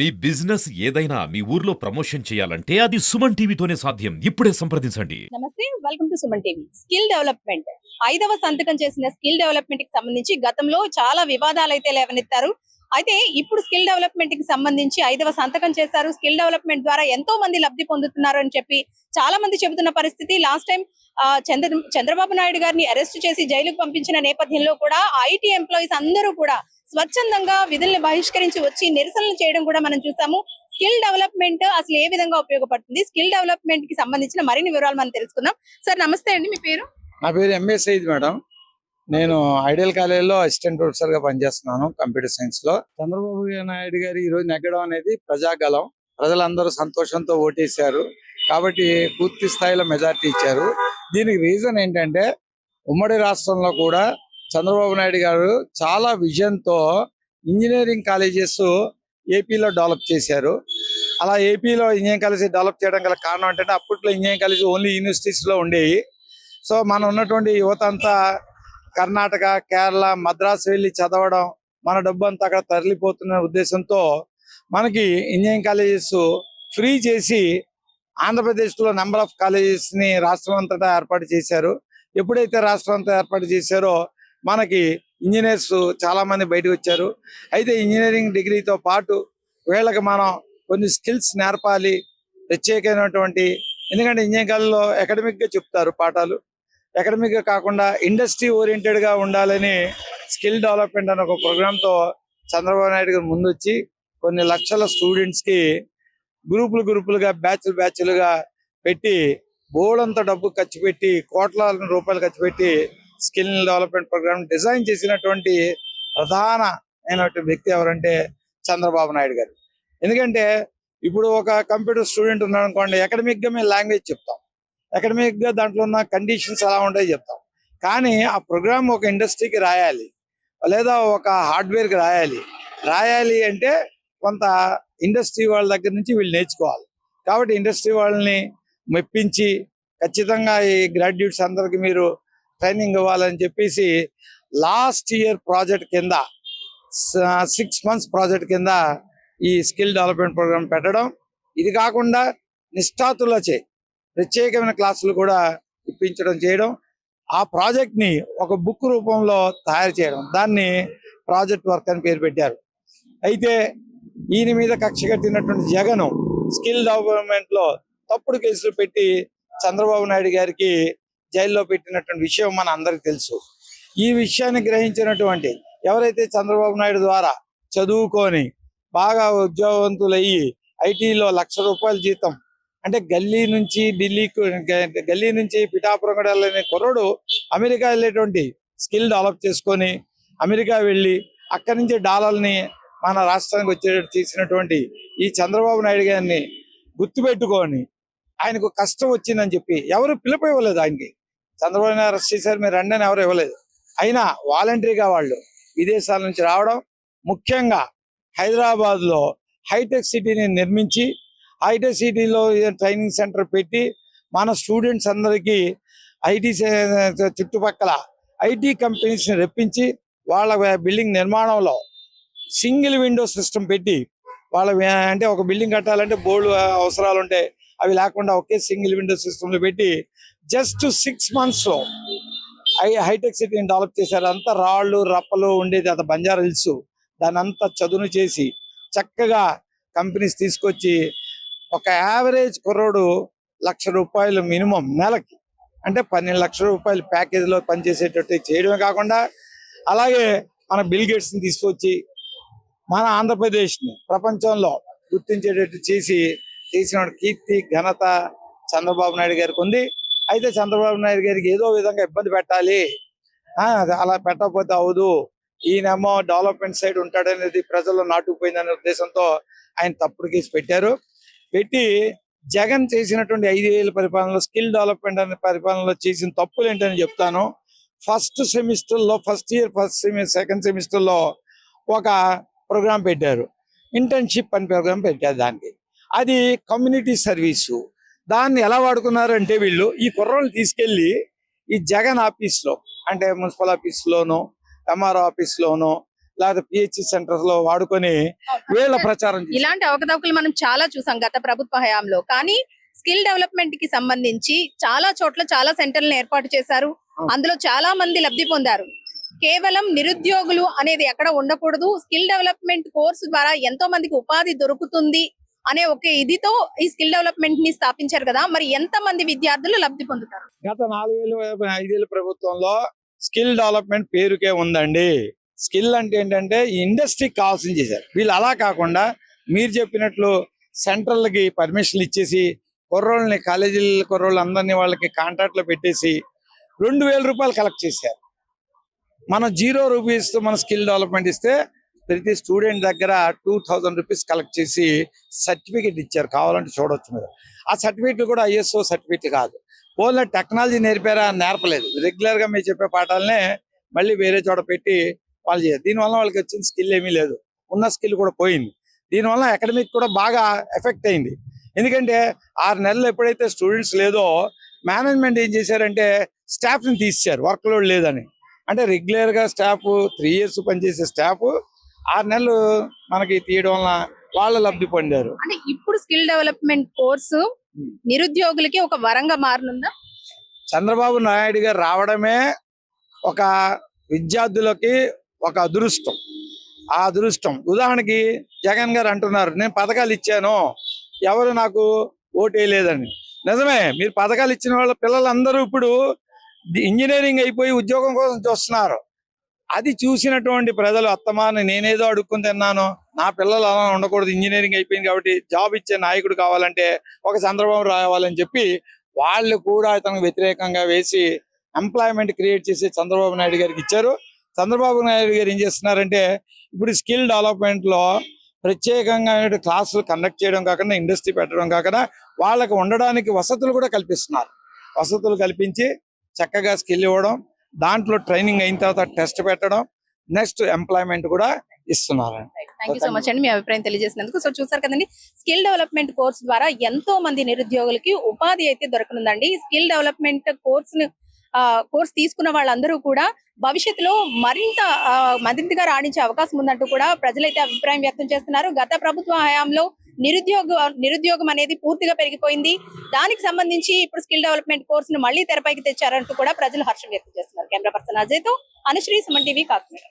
మీ business ఏదైనా మీ ఊర్లో promotion చేయాలంటే అది సుమన్ టీవీతోనే సాధ్యం. ఇప్పుడే సంప్రదించండి. నమస్తే welcome to Suman TV. Skill development. ఐదవ సంతకం చేసిన స్కిల్ డెవలప్మెంట్కి సంబంధించి గతంలో చాలా వివాదాలు అయితే లేవనెత్తారు. అయితే ఇప్పుడు స్కిల్ డెవలప్మెంట్కి సంబంధించి ఐదవ సంతకం చేశారు. స్కిల్ డెవలప్మెంట్ ద్వారా ఎంతో మంది లబ్ధి పొందుతున్నారు అని చెప్పి చాలా మంది చెబుతున్న పరిస్థితి. లాస్ట్ టైం చంద్ర చంద్రబాబు నాయుడు గారిని అరెస్ట్ చేసి జైలుకు పంపించిన నేపథ్యంలో కూడా ఐటీ ఎంప్లాయీస్ అందరూ కూడా స్వచ్ఛందంగా విధుల్ని బహిష్కరించి వచ్చి నిరసనలు చేయడం కూడా మనం చూసాము. స్కిల్ డెవలప్మెంట్ అసలు ఏ విధంగా ఉపయోగపడుతుంది? స్కిల్ డెవలప్మెంట్కి సంబంధించిన మరిన్ని వివరాలు మనం తెలుసుకుందాం. సార్ నమస్తే అండి. మీ పేరు? నా పేరు ఎంఏ సైద్ మేడం. నేను ఐడియల్ కాలేజీలో అసిస్టెంట్ ప్రొఫెసర్గా పనిచేస్తున్నాను కంప్యూటర్ సైన్స్లో. చంద్రబాబు నాయుడు గారు ఈ రోజు నెగ్గడం అనేది ప్రజాగలం ప్రజలందరూ సంతోషంతో ఓటేశారు. కాబట్టి పూర్తి స్థాయిలో మెజార్టీ ఇచ్చారు. దీనికి రీజన్ ఏంటంటే ఉమ్మడి రాష్ట్రంలో కూడా చంద్రబాబు నాయుడు గారు చాలా విజన్తో ఇంజనీరింగ్ కాలేజెస్ ఏపీలో డెవలప్ చేశారు. అలా ఏపీలో ఇంజనీరింగ్ కాలేజ్ డెవలప్ చేయడం గల కారణం ఏంటంటే అప్పట్లో ఇంజనీరింగ్ కాలేజ్ ఓన్లీ యూనివర్సిటీస్లో ఉండేవి. సో మనం ఉన్నటువంటి యువత అంతా కర్ణాటక కేరళ మద్రాసు వెళ్ళి చదవడం మన డబ్బు అంతా అక్కడ తరలిపోతున్న ఉద్దేశంతో మనకి ఇంజనీరింగ్ కాలేజెస్ ఫ్రీ చేసి ఆంధ్రప్రదేశ్లో నెంబర్ ఆఫ్ కాలేజెస్ని రాష్ట్రం అంతటా ఏర్పాటు చేశారు. ఎప్పుడైతే రాష్ట్రం అంతా ఏర్పాటు చేశారో మనకి ఇంజనీర్స్ చాలా మంది బయటకు వచ్చారు. అయితే ఇంజనీరింగ్ డిగ్రీతో పాటు వీళ్ళకి మనం కొన్ని స్కిల్స్ నేర్పాలి ప్రత్యేకమైనటువంటి ఎందుకంటే ఇంజనీరింగ్ కాలేజీలో అకాడమిక్గా చెప్తారు పాఠాలు. అకాడమిక్గా కాకుండా ఇండస్ట్రీ ఓరియంటెడ్గా ఉండాలని స్కిల్ డెవలప్మెంట్ అనే ఒక ప్రోగ్రామ్తో చంద్రబాబు నాయుడు గారు ముందు వచ్చి కొన్ని లక్షల స్టూడెంట్స్కి గ్రూపులు గ్రూపులుగా బ్యాచ్లు బ్యాచ్లుగా పెట్టి బోర్డంత డబ్బు ఖర్చు పెట్టి కోట్ల రూపాయలు ఖర్చు పెట్టి స్కిల్ డెవలప్మెంట్ ప్రోగ్రామ్ డిజైన్ చేసినటువంటి ప్రధాన అయినటువంటి వ్యక్తి ఎవరంటే చంద్రబాబు నాయుడు గారు. ఎందుకంటే ఇప్పుడు ఒక కంప్యూటర్ స్టూడెంట్ ఉన్నాడు అనుకోండి అకాడమిక్గా మేము లాంగ్వేజ్ చెప్తాం. అకాడమిక్గా దాంట్లో ఉన్న కండిషన్స్ ఎలా ఉంటాయో చెప్తాం. కానీ ఆ ప్రోగ్రామ్ ఒక ఇండస్ట్రీకి రాయాలి లేదా ఒక హార్డ్వేర్కి రాయాలి. రాయాలి అంటే కొంత ఇండస్ట్రీ వాళ్ళ దగ్గర నుంచి వీళ్ళు నేర్చుకోవాలి. కాబట్టి ఇండస్ట్రీ వాళ్ళని మెప్పించి ఖచ్చితంగా ఈ గ్రాడ్యుయేట్స్ అందరికి మీరు ట్రైనింగ్ ఇవ్వాలని చెప్పేసి లాస్ట్ ఇయర్ ప్రాజెక్ట్ కింద సిక్స్ మంత్స్ ప్రాజెక్ట్ కింద ఈ స్కిల్ డెవలప్మెంట్ ప్రోగ్రామ్ పెట్టడం. ఇది కాకుండా నిష్ఠాతులచే ప్రత్యేకమైన క్లాసులు కూడా ఇప్పించడం చేయడం. ఆ ప్రాజెక్ట్ని ఒక బుక్ రూపంలో తయారు చేయడం. దాన్ని ప్రాజెక్ట్ వర్క్ అని పేరు పెట్టారు. అయితే ఈయన మీద కక్ష కట్టినటువంటి జగను స్కిల్ డెవలప్మెంట్లో తప్పుడు కేసులు పెట్టి చంద్రబాబు నాయుడు గారికి జైల్లో పెట్టినటువంటి విషయం మన అందరికి తెలుసు. ఈ విషయాన్ని గ్రహించినటువంటి ఎవరైతే చంద్రబాబు నాయుడు ద్వారా చదువుకొని బాగా ఉద్యోగవంతులయ్యి ఐటీలో లక్ష రూపాయల జీతం అంటే గల్లీ నుంచి ఢిల్లీ గల్లీ నుంచి పిఠాపురం కూడా వెళ్ళని అమెరికా వెళ్ళేటువంటి స్కిల్ డెవలప్ చేసుకొని అమెరికా వెళ్ళి అక్కడి నుంచి డాలర్ని మన రాష్ట్రానికి వచ్చేటట్టు చేసినటువంటి ఈ చంద్రబాబు నాయుడు గారిని గుర్తుపెట్టుకొని ఆయనకు కష్టం వచ్చిందని చెప్పి ఎవరు పిలుపు ఇవ్వలేదు ఆయనకి. చంద్రబాబు నాయుడు అరెస్ట్ చేశారు మీరు రండి అని ఎవరు ఇవ్వలేదు. అయినా వాలంటరీగా వాళ్ళు విదేశాల నుంచి రావడం ముఖ్యంగా హైదరాబాద్లో హైటెక్ సిటీని నిర్మించి హైటెక్ సిటీలో ట్రైనింగ్ సెంటర్ పెట్టి మన స్టూడెంట్స్ అందరికీ ఐటీ చుట్టుపక్కల ఐటీ కంపెనీస్ని వాళ్ళ బిల్డింగ్ నిర్మాణంలో సింగిల్ విండో సిస్టమ్ పెట్టి వాళ్ళ అంటే ఒక బిల్డింగ్ కట్టాలంటే బోర్డు అవసరాలు ఉంటాయి అవి లేకుండా ఒకే సింగిల్ విండో సిస్టమ్లో పెట్టి జస్ట్ సిక్స్ మంత్స్లో హై హైటెక్ సిటీని డెవలప్ చేశారు. అంతా రాళ్ళు రప్పలు ఉండేది అంత బంజారా హిల్స్. దాని అంతా చదును చేసి చక్కగా కంపెనీస్ తీసుకొచ్చి ఒక యావరేజ్ కుర్రోడు లక్ష రూపాయలు మినిమం నెలకి అంటే పన్నెండు లక్షల రూపాయలు ప్యాకేజ్లో పనిచేసేటట్టు చేయడమే కాకుండా అలాగే మన బిల్గేట్స్ని తీసుకొచ్చి మన ఆంధ్రప్రదేశ్ని ప్రపంచంలో గుర్తించేటట్టు చేసి చేసిన కీర్తి ఘనత చంద్రబాబు నాయుడు గారికి ఉంది. అయితే చంద్రబాబు నాయుడు గారికి ఏదో విధంగా ఇబ్బంది పెట్టాలి. ఆ, అలా పెట్టకపోతే అవదు. ఈయనేమో డెవలప్మెంట్ సైడ్ ఉంటాడనేది ప్రజల్లో నాటుకుపోయిందనే ఉద్దేశంతో ఆయన తప్పుడు కేసు పెట్టారు. పెట్టి జగన్ చేసినటువంటి ఐదేళ్ళ పరిపాలనలో స్కిల్ డెవలప్మెంట్ అనే పరిపాలనలో చేసిన తప్పులు ఏంటని చెప్తాను. ఫస్ట్ సెమిస్టర్లో first year first semester second సెమిస్టర్లో ఒక ప్రోగ్రాం పెట్టారు. ఇంటర్న్షిప్ అని ప్రోగ్రాం పెట్టారు దానికి. అది కమ్యూనిటీ సర్వీసు. దాన్ని ఎలా వాడుకున్నారు అంటే వీళ్ళు ఈ కుర్రోళ్ళు తీసుకెళ్ళి ఈ జగన్ ఆఫీస్లో అంటే మున్సిపల్ ఆఫీస్ లోను ఎంఆర్ఓ ఆఫీస్ లోను లేకపోతే పిహెచ్సి సెంటర్స్లో వాడుకొని వీళ్ళ ప్రచారం. ఇలాంటి అవకతవకలు మనం చాలా చూసాం గత ప్రభుత్వ హయాంలో. కానీ స్కిల్ డెవలప్మెంట్కి సంబంధించి చాలా చోట్ల చాలా సెంటర్లను ఏర్పాటు చేశారు. అందులో చాలా మంది లబ్ధి పొందారు. కేవలం నిరుద్యోగులు అనేది ఎక్కడ ఉండకూడదు. స్కిల్ డెవలప్మెంట్ కోర్సు ద్వారా ఎంతో మందికి ఉపాధి దొరుకుతుంది. అనే ఒక ఇదితో ఈ స్కిల్ డెవలప్మెంట్ని స్థాపించారు కదా. మరి ఎంత మంది విద్యార్థులు లబ్ధి పొందుతారు? గత నాలుగేళ్ళు ఐదేళ్ళ ప్రభుత్వంలో స్కిల్ డెవలప్మెంట్ పేరుకే ఉందండి. స్కిల్ అంటే ఏంటంటే ఇండస్ట్రీ ఇండస్ట్రీకి కావాల్సింది చేశారు. వీళ్ళు అలా కాకుండా మీరు చెప్పినట్లు సెంట్రల్కి పర్మిషన్లు ఇచ్చేసి కుర్రోళ్ళని కాలేజీల కుర్రోళ్ళు అందరినీ వాళ్ళకి కాంట్రాక్ట్లో పెట్టేసి రెండు వేల రూపాయలు కలెక్ట్ చేశారు. మనం జీరో రూపీస్తో మన స్కిల్ డెవలప్మెంట్ ఇస్తే ప్రతి స్టూడెంట్ దగ్గర టూ థౌజండ్ రూపీస్ కలెక్ట్ చేసి సర్టిఫికేట్ ఇచ్చారు. కావాలంటే చూడొచ్చు మీరు. ఆ సర్టిఫికేట్లు కూడా ఐఎస్ఓ సర్టిఫికేట్ కాదు. ఓన్లీ టెక్నాలజీ నేర్పారా నేర్పలేదు. రెగ్యులర్గా మీరు చెప్పే పాఠాలనే మళ్ళీ వేరే చోట పెట్టి వాళ్ళు చేయాలి. దీనివల్ల వాళ్ళకి వచ్చిన స్కిల్ ఏమీ లేదు. ఉన్న స్కిల్ కూడా పోయింది. దీనివల్ల అకాడమిక్ కూడా బాగా ఎఫెక్ట్ అయింది. ఎందుకంటే ఆరు నెలలు ఎప్పుడైతే స్టూడెంట్స్ లేదో మేనేజ్మెంట్ ఏం చేశారంటే స్టాఫ్ని తీసేశారు. వర్క్ లోడ్ లేదని. అంటే రెగ్యులర్గా స్టాఫ్ త్రీ ఇయర్స్ పనిచేసే స్టాఫ్ ఆరు నెలలు మనకి తీయడం వల్ల వాళ్ళు లబ్ధి పొందారు. అంటే ఇప్పుడు స్కిల్ డెవలప్మెంట్ కోర్సు. నిరుద్యోగులకి ఒక వరంగా మారనుందా? చంద్రబాబు నాయుడు గారు రావడమే ఒక విద్యార్థులకి ఒక అదృష్టం. ఆ అదృష్టం. ఉదాహరణకి జగన్ గారు అంటున్నారు నేను పథకాలు ఇచ్చాను ఎవరు నాకు ఓటేయలేదని నిజమే మీరు పథకాలు ఇచ్చిన వాళ్ళ పిల్లలందరూ ఇప్పుడు ఇంజనీరింగ్ అయిపోయి ఉద్యోగం కోసం చూస్తున్నారు. అది చూసినటువంటి ప్రజలు అత్తమాని నేనేదో అడుక్కుని తిన్నాను నా పిల్లలు అలా ఉండకూడదు ఇంజనీరింగ్ అయిపోయింది కాబట్టి జాబ్ ఇచ్చే నాయకుడు కావాలంటే ఒక చంద్రబాబు రావాలని చెప్పి వాళ్ళు కూడా అతనికి వ్యతిరేకంగా వేసి ఎంప్లాయ్మెంట్ క్రియేట్ చేసి చంద్రబాబు నాయుడు గారికి ఇచ్చారు. చంద్రబాబు నాయుడు గారు ఏం చేస్తున్నారంటే ఇప్పుడు స్కిల్ డెవలప్మెంట్లో ప్రత్యేకంగా క్లాసులు కండక్ట్ చేయడం కాకుండా ఇండస్ట్రీ పెట్టడం కాకుండా వాళ్ళకి ఉండడానికి వసతులు కూడా కల్పిస్తున్నారు. వసతులు కల్పించి చక్కగా స్కిల్ ఇవ్వడం దాంట్లో ట్రైనింగ్ అయిన తర్వాత టెస్ట్ పెట్టడం నెక్స్ట్ ఎంప్లాయ్మెంట్ కూడా ఇస్తున్నారు థ్యాంక్ యూ సో మచ్ అండి మీ అభిప్రాయం తెలియజేసినందుకు. సో చూసారు కదండి స్కిల్ డెవలప్మెంట్ కోర్స్ ద్వారా ఎంతో మంది నిరుద్యోగులకి ఉపాధి అయితే దొరకనుందండి. ఈ స్కిల్ డెవలప్మెంట్ కోర్స్ కోర్స్ తీసుకున్న వాళ్ళందరూ కూడా భవిష్యత్తులో మరింత మరింతగా రాణించే అవకాశం ఉందంటూ కూడా ప్రజలైతే అభిప్రాయం వ్యక్తం చేస్తున్నారు. గత ప్రభుత్వ హయాంలో నిరుద్యోగ నిరుద్యోగం అనేది పూర్తిగా పెరిగిపోయింది. దానికి సంబంధించి ఇప్పుడు స్కిల్ డెవలప్మెంట్ కోర్స్ను మళ్ళీ తెరపైకి తెచ్చారంటూ కూడా ప్రజలు హర్షం వ్యక్తం చేస్తున్నారు. కెమెరా పర్సన్ అజయ్తో అనుశ్రీ సుమన్ టీవీ కాకినాడ.